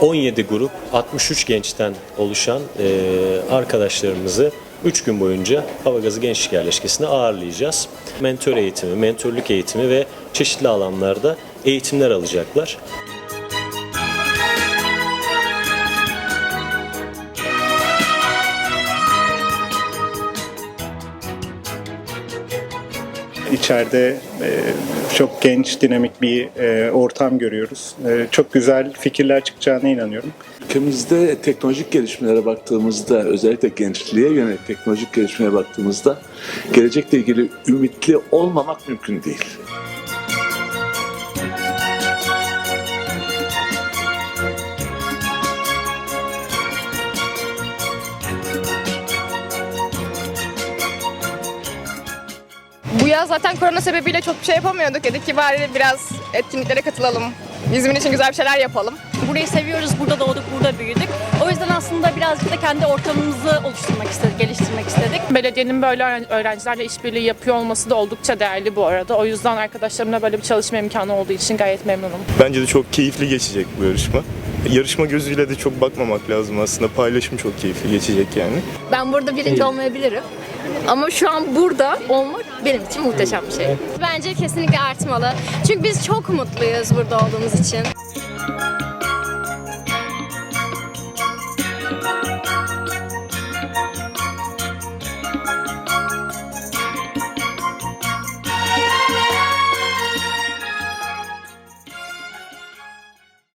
17 grup 63 gençten oluşan e, arkadaşlarımızı 3 gün boyunca Hava Gazı Gençlik Yerleşkesi'ne ağırlayacağız. Mentor eğitimi, mentorluk eğitimi ve çeşitli alanlarda eğitimler alacaklar. İçeride e, çok genç, dinamik bir e, ortam görüyoruz. E, çok güzel fikirler çıkacağına inanıyorum. Ülkemizde teknolojik gelişmelere baktığımızda, özellikle gençliğe yönelik teknolojik gelişmelere baktığımızda gelecekle ilgili ümitli olmamak mümkün değil. Yaz zaten korona sebebiyle çok bir şey yapamıyorduk. Dedik ki bari biraz etkinliklere katılalım. İzmir için güzel bir şeyler yapalım. Burayı seviyoruz, burada doğduk, burada büyüdük. O yüzden aslında birazcık da kendi ortamımızı oluşturmak istedik, geliştirmek istedik. Belediyenin böyle öğren- öğrencilerle işbirliği yapıyor olması da oldukça değerli bu arada. O yüzden arkadaşlarımla böyle bir çalışma imkanı olduğu için gayet memnunum. Bence de çok keyifli geçecek bu yarışma. Yarışma gözüyle de çok bakmamak lazım aslında. Paylaşım çok keyifli geçecek yani. Ben burada birinci olmayabilirim. Ama şu an burada olmak benim için muhteşem bir şey. Bence kesinlikle artmalı. Çünkü biz çok mutluyuz burada olduğumuz için.